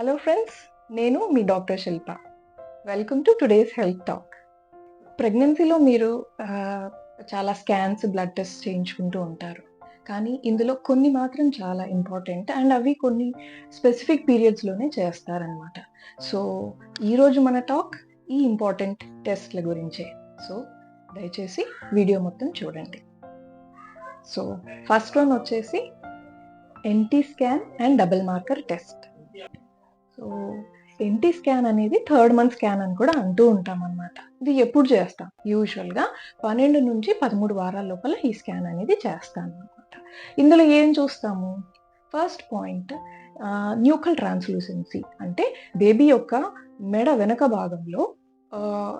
Hello friends నేను మీ doctor Shilpa. Welcome to today's health talk ప్రెగ్నెన్సీలో మీరు చాలా స్కాన్స్ బ్లడ్ టెస్ట్ చేయించుకుంటూ ఉంటారు. కానీ ఇందులో కొన్ని మాత్రం చాలా ఇంపార్టెంట్ అండ్ అవి కొన్ని స్పెసిఫిక్ పీరియడ్స్లోనే చేస్తారనమాట సో ఈరోజు మన టాక్ ఈ ఇంపార్టెంట్ టెస్ట్ల గురించే. సో దయచేసి వీడియో మొత్తం చూడండి. సో ఫస్ట్ వన్ వచ్చేసి NT scan and double marker test so NT scan అనేది థర్డ్ మంత్ స్కాన్ అని కూడా అంటూ ఉంటాం అనమాట ఇది ఎప్పుడు చేస్తాం? యూజువల్గా పన్నెండు నుంచి పదమూడు వారాల లోపల ఈ స్కాన్ అనేది చేస్తాను అనమాట ఇందులో ఏం చూస్తాము? ఫస్ట్ పాయింట్ న్యూకల్ ట్రాన్స్లూసెన్సీ అంటే బేబీ యొక్క మెడ వెనక భాగంలో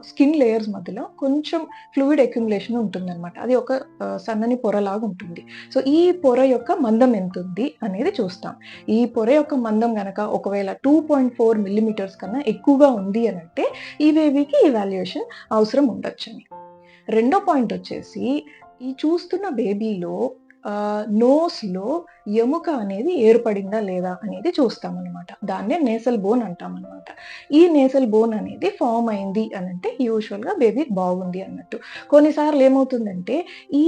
స్కిన్ లేయర్స్ మధ్యలో కొంచెం ఫ్లూయిడ్ అక్యుములేషన్ ఉంటుందన్నమాట. అది ఒక సన్నని పొరలాగా ఉంటుంది. సో ఈ పొర యొక్క మందం ఎంత ఉంది అనేది చూస్తాం. ఈ పొర యొక్క మందం కనుక ఒకవేళ టూ పాయింట్ ఫోర్ మిల్లీమీటర్స్ కన్నా ఎక్కువగా ఉంది అని అంటే ఈ బేబీకి ఇవాల్యుయేషన్ అవసరం ఉండొచ్చని. రెండో పాయింట్ వచ్చేసి ఈ చూస్తున్న బేబీలో నోస్లో ఎముక అనేది ఏర్పడిందా లేదా అనేది చూస్తామన్నమాట. దాన్నే నేసల్ బోన్ అంటామన్నమాట. ఈ నేసల్ బోన్ అనేది ఫామ్ అయింది అని అంటే యూజువల్గా బేబీ బాగుంది అన్నట్టు. కొన్నిసార్లు ఏమవుతుందంటే ఈ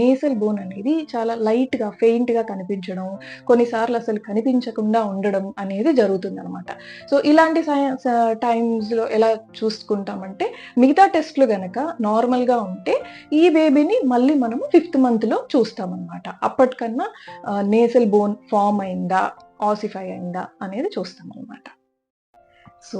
నేసల్ బోన్ అనేది చాలా లైట్గా ఫెయింట్గా కనిపించడం కొన్నిసార్లు అసలు కనిపించకుండా ఉండడం అనేది జరుగుతుంది అనమాట సో ఇలాంటి టైమ్స్లో ఎలా చూసుకుంటామంటే మిగతా టెస్ట్లు గనక నార్మల్గా ఉంటే ఈ బేబీని మళ్ళీ మనము ఫిఫ్త్ మంత్లో చూస్తామన్నమాట. అప్పటికన్నా నేసల్ బోన్ ఫామ్ అయిందా ఆసిఫై అయిందా అనేది చూస్తామన్నమాట. సో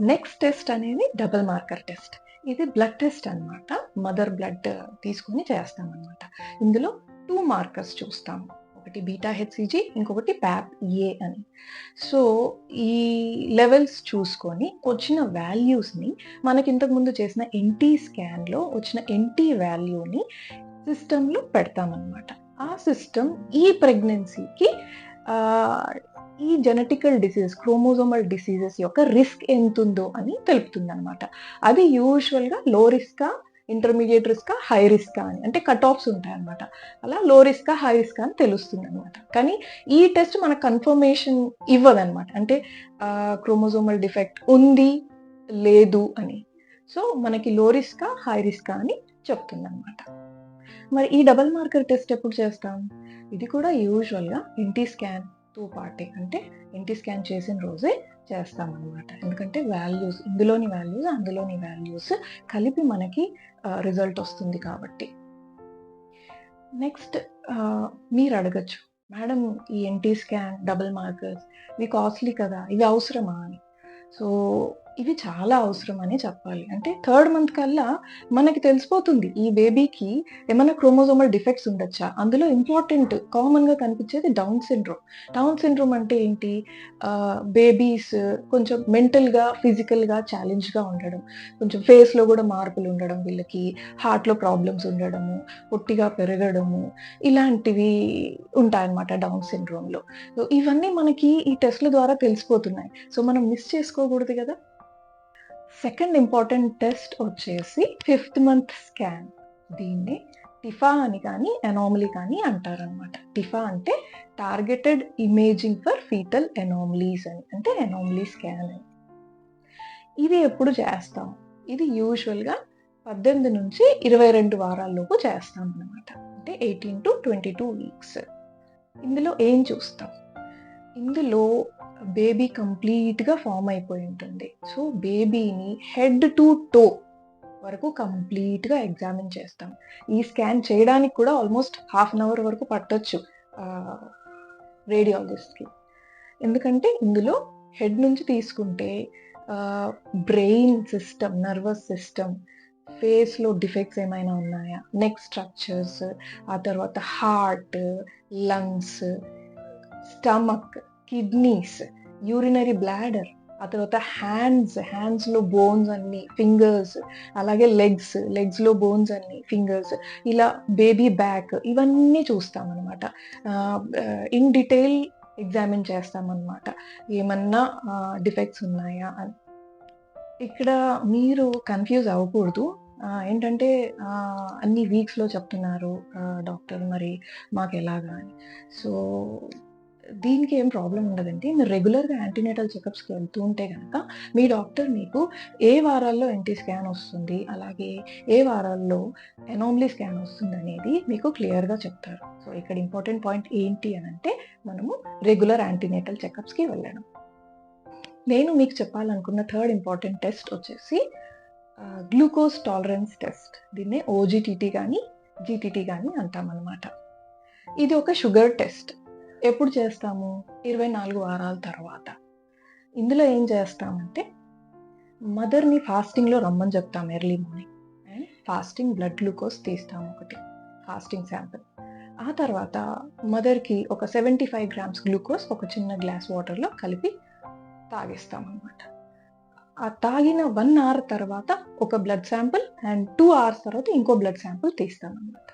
నెక్స్ట్ టెస్ట్ అనేది డబుల్ మార్కర్ టెస్ట్ ఇది బ్లడ్ టెస్ట్ అన్నమాట. మదర్ బ్లడ్ తీసుకొని చేస్తామన్నమాట. ఇందులో టూ మార్కర్స్ చూస్తాము ఒకటి బీటా హెచ్సిజీ ఇంకొకటి ప్యాప్ ఏ అని. సో ఈ లెవెల్స్ చూసుకొని వచ్చిన వాల్యూస్ని మనకి ఇంతకుముందు చేసిన ఎన్టీ స్కాన్లో వచ్చిన ఎన్టీ వాల్యూని సిస్టంలో పెడతామన్నమాట. ఆ సిస్టమ్ ఈ ప్రెగ్నెన్సీకి ఈ జెనెటికల్ డిసీజ్ క్రోమోజోమల్ డిసీజెస్ యొక్క రిస్క్ ఎంతుందో అని తెలుపుతుంది అనమాట అది యూజువల్గా లో రిస్కా ఇంటర్మీడియట్ రిస్కా హై రిస్కా అని అంటే కట్ ఆఫ్స్ ఉంటాయి అనమాట అలా లో రిస్కా హై రిస్కా అని తెలుస్తుంది అనమాట కానీ ఈ టెస్ట్ మనకు కన్ఫర్మేషన్ ఇవ్వదనమాట అంటే క్రోమోజోమల్ డిఫెక్ట్ ఉంది లేదు అని. సో మనకి లో రిస్కా హై రిస్కా అని చెప్తుంది అనమాట మరి ఈ డబల్ మార్కర్ టెస్ట్ ఎప్పుడు చేస్తాం? ఇది కూడా యూజువల్గా ఎన్టీ స్కాన్తో పాటే అంటే ఎన్టీ స్కాన్ చేసిన రోజే చేస్తాం అనమాట ఎందుకంటే వాల్యూస్ ఇందులోని వాల్యూస్ అందులోని వాల్యూస్ కలిపి మనకి రిజల్ట్ వస్తుంది కాబట్టి. నెక్స్ట్ మీరు అడగచ్చు. మేడం ఈ ఎన్టీ స్కాన్ డబుల్ మార్కర్స్ ఇవి కాస్ట్లీ కదా ఇవి అవసరమా అని. సో ఇవి చాలా అవసరం అని చెప్పాలి. అంటే థర్డ్ మంత్ కల్లా మనకి తెలిసిపోతుంది ఈ బేబీకి ఏమైనా క్రోమోజోమల్ డిఫెక్ట్స్ ఉండొచ్చా? అందులో ఇంపార్టెంట్ కామన్గా కనిపించేది డౌన్ సిండ్రోమ్. డౌన్ సిండ్రోమ్ అంటే ఏంటి? బేబీస్ కొంచెం మెంటల్గా ఫిజికల్గా ఛాలెంజ్గా ఉండడం. కొంచెం ఫేస్లో కూడా మార్పులు ఉండడం వీళ్ళకి హార్ట్లో ప్రాబ్లమ్స్ ఉండడము పొట్టిగా పెరగడము ఇలాంటివి ఉంటాయన్నమాట డౌన్ సిండ్రోమ్లో. సో ఇవన్నీ మనకి ఈ టెస్ట్ల ద్వారా తెలిసిపోతున్నాయి. సో మనం మిస్ చేసుకోకూడదు కదా? సెకండ్ ఇంపార్టెంట్ టెస్ట్ వచ్చేసి ఫిఫ్త్ మంత్ స్కాన్. దీన్ని టిఫా అని కానీ ఎనామలీ కానీ అంటారనమాట టిఫా అంటే targeted imaging for fetal anomalies అని అంటే ఎనామలీ స్కాన్ అని. ఇది ఎప్పుడు చేస్తాం? ఇది యూజువల్గా పద్దెనిమిది నుంచి ఇరవై రెండు వారాల్లోపు చేస్తాం అనమాట అంటే eighteen to twenty two weeks. ఇందులో ఏం చూస్తాం? ఇందులో బేబీ కంప్లీట్గా ఫామ్ అయిపోయి ఉంటుంది సో బేబీని హెడ్ టు టో వరకు కంప్లీట్గా ఎగ్జామిన్ చేస్తాం. ఈ స్కాన్ చేయడానికి కూడా ఆల్మోస్ట్ హాఫ్ అన్ అవర్ వరకు పట్టొచ్చు రేడియాలజిస్ట్కి ఎందుకంటే ఇందులో హెడ్ నుంచి తీసుకుంటే బ్రెయిన్ సిస్టమ్ నర్వస్ సిస్టమ్ ఫేస్లో డిఫెక్ట్స్ ఏమైనా ఉన్నాయా? నెక్ స్ట్రక్చర్స్ ఆ తర్వాత heart lungs stomach kidneys urinary bladder ఆ తర్వాత హ్యాండ్స్ హ్యాండ్స్లో బోన్స్ అన్ని ఫింగర్స్ అలాగే లెగ్స్ లెగ్స్లో బోన్స్ అన్ని ఫింగర్స్ ఇలా బేబీ బ్యాక్ ఇవన్నీ చూస్తామన్నమాట. ఇన్ డీటెయిల్ ఎగ్జామిన్ చేస్తామన్నమాట. ఏమన్నా డిఫెక్ట్స్ ఉన్నాయా అని. ఇక్కడ మీరు కన్ఫ్యూజ్ అవ్వకూడదు. ఏంటంటే అన్ని వీక్స్లో చెప్తున్నారు డాక్టర్ మరి మాకు ఎలాగా అని. సో దీనికి ఏం ప్రాబ్లం ఉండదండి. మీరు రెగ్యులర్గా యాంటీనేటల్ చెకప్స్కి వెళ్తూ ఉంటే కనుక మీ డాక్టర్ మీకు ఏ వారాల్లో ఎన్టీ స్కాన్ వస్తుంది అలాగే ఏ వారాల్లో ఎనోమ్లీ స్కాన్ వస్తుంది అనేది మీకు క్లియర్గా చెప్తారు. సో ఇక్కడ ఇంపార్టెంట్ పాయింట్ ఏంటి అని అంటే మనము రెగ్యులర్ యాంటీనేటల్ చెకప్స్కి వెళ్ళడం. నేను మీకు చెప్పాలనుకున్న థర్డ్ ఇంపార్టెంట్ టెస్ట్ వచ్చేసి గ్లూకోజ్ టాలరెన్స్ టెస్ట్. దీన్నే ఓజీటీటీ కానీ జీటీటీ కానీ అంటామన్నమాట. ఇది ఒక షుగర్ టెస్ట్. ఎప్పుడు చేస్తాము? ఇరవై నాలుగు వారాల తర్వాత. ఇందులో ఏం చేస్తామంటే మదర్ని ఫాస్టింగ్లో రమ్మని చెప్తాం early morning. And fasting blood glucose తీస్తాం ఒకటి ఫాస్టింగ్ శాంపిల్. ఆ తర్వాత మదర్కి ఒక సెవెంటీ ఫైవ్ గ్రామ్స్ గ్లూకోజ్ ఒక చిన్న గ్లాస్ వాటర్లో కలిపి తాగిస్తాం ఆ తాగిన వన్ అవర్ తర్వాత ఒక blood sample and two hours తర్వాత ఇంకో బ్లడ్ శాంపిల్ తీస్తామన్నమాట.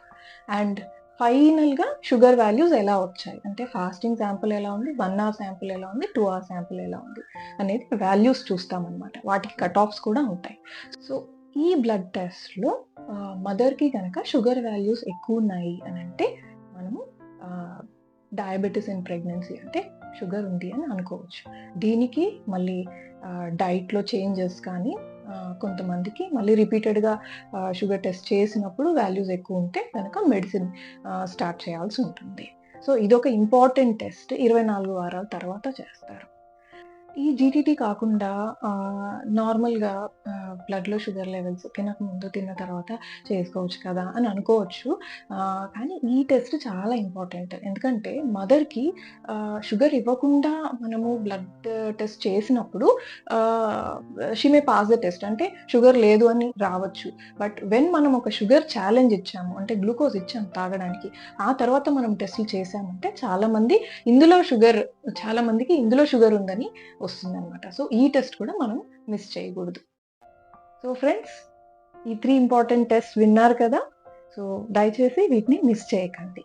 అండ్ ఫైనల్గా షుగర్ వాల్యూస్ ఎలా వచ్చాయి? అంటే ఫాస్టింగ్ శాంపుల్ ఎలా ఉంది? వన్ అవర్ శాంపుల్ ఎలా ఉంది? టూ అవర్ శాంపుల్ ఎలా ఉంది? అనేది వాల్యూస్ చూస్తామన్నమాట. వాటికి కట్ ఆఫ్స్ కూడా ఉంటాయి. సో ఈ బ్లడ్ టెస్ట్లో మదర్కి కనుక షుగర్ వాల్యూస్ ఎక్కువ ఉన్నాయి అని అంటే మనము డయాబెటీస్ ఇన్ ప్రెగ్నెన్సీ అంటే షుగర్ ఉంది అని అనుకోవచ్చు. దీనికి మళ్ళీ డైట్లో చేంజెస్ కానీ కొంతమందికి మళ్ళీ రిపీటెడ్గా షుగర్ టెస్ట్ చేసినప్పుడు వాల్యూస్ ఎక్కువ ఉంటే కనుక మెడిసిన్ స్టార్ట్ చేయాల్సి ఉంటుంది. సో ఇదొక ఇంపార్టెంట్ టెస్ట్. ఇరవై నాలుగు వారాల తర్వాత చేస్తారు. ఈ జీటీటీ కాకుండా నార్మల్గా బ్లడ్లో షుగర్ లెవెల్స్ తినక ముందు తిన్న తర్వాత చేసుకోవచ్చు కదా అని అనుకోవచ్చు. కానీ ఈ టెస్ట్ చాలా ఇంపార్టెంట్ ఎందుకంటే మదర్కి షుగర్ ఇవ్వకుండా మనము బ్లడ్ టెస్ట్ చేసినప్పుడు she may pass the test అంటే షుగర్ లేదు అని రావచ్చు. బట్ వెన్ మనం ఒక షుగర్ ఛాలెంజ్ ఇచ్చాము అంటే గ్లూకోజ్ ఇచ్చాము తాగడానికి ఆ తర్వాత మనం టెస్ట్లు చేసామంటే చాలామంది ఇందులో షుగర్ చాలామందికి ఇందులో షుగర్ ఉందని వస్తుందన్నమాట. సో ఈ టెస్ట్ కూడా మనం మిస్ చేయకూడదు. సో ఫ్రెండ్స్ ఈ త్రీ ఇంపార్టెంట్ టెస్ట్ విన్నారు కదా? సో దయచేసి వీటిని మిస్ చేయకండి.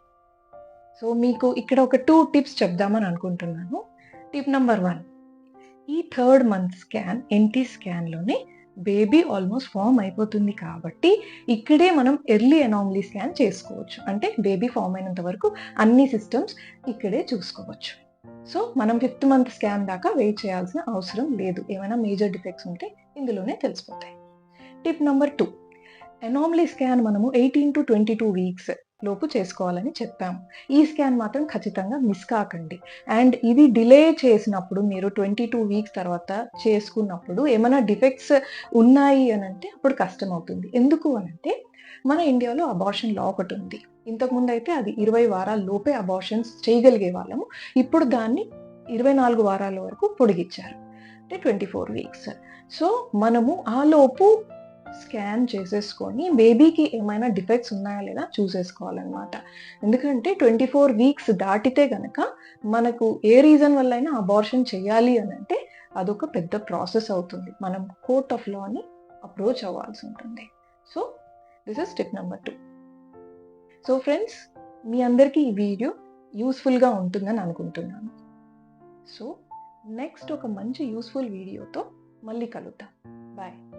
సో మీకు ఇక్కడ ఒక టూ టిప్స్ చెప్దామని అనుకుంటున్నాను. టిప్ నెంబర్ వన్ ఈ థర్డ్ మంత్ స్కాన్ ఎన్టీ స్కాన్లోనే బేబీ ఆల్మోస్ట్ ఫామ్ అయిపోతుంది కాబట్టి ఇక్కడే మనం ఎర్లీ అనామలీ స్కాన్ చేసుకోవచ్చు. అంటే బేబీ ఫామ్ అయినంత వరకు అన్ని సిస్టమ్స్ ఇక్కడే చూసుకోవచ్చు. సో మనం ఫిఫ్త్ మంత్ స్కాన్ దాకా వెయిట్ చేయాల్సిన అవసరం లేదు. ఏమైనా మేజర్ డిఫెక్ట్స్ ఉంటే ఇందులోనే తెలిసిపోతాయి. Tip number two anomaly scan మనము eighteen to twenty two weeks లోపు చేసుకోవాలని చెప్పాము. ఈ స్కాన్ మాత్రం ఖచ్చితంగా మిస్ కాకండి. అండ్ ఇది డిలే చేసినప్పుడు మీరు ట్వంటీ టూ వీక్స్ తర్వాత చేసుకున్నప్పుడు ఏమైనా డిఫెక్ట్స్ ఉన్నాయి అని అంటే అప్పుడు కష్టం అవుతుంది ఎందుకు అని అంటే మన ఇండియాలో అబార్షన్ లా ఒకటి ఉంది. ఇంతకుముందు అయితే అది ఇరవై వారాల లోపే అబార్షన్స్ చేయగలిగే వాళ్ళము. ఇప్పుడు దాన్ని ఇరవై నాలుగు వారాల వరకు పొడిగించారు. అంటే ట్వంటీ ఫోర్ వీక్స్. సో మనము ఆ లోపు స్కాన్ చేసేసుకొని బేబీకి ఏమైనా డిఫెక్ట్స్ ఉన్నాయా లేదా చూసేసుకోవాలన్నమాట. ఎందుకంటే ట్వంటీ ఫోర్ వీక్స్ దాటితే గనక మనకు ఏ రీజన్ వల్ల అయినా అబార్షన్ చేయాలి అని అంటే అదొక పెద్ద ప్రాసెస్ అవుతుంది. మనం కోర్ట్ ఆఫ్ లాని అప్రోచ్ అవ్వాల్సి ఉంటుంది. So this is step number two. So friends మీ అందరికీ ఈ వీడియో యూస్ఫుల్గా ఉంటుందని అనుకుంటున్నాను. సో నెక్స్ట్ ఒక మంచి యూస్ఫుల్ వీడియోతో మళ్ళీ కలుద్దాం. బాయ్.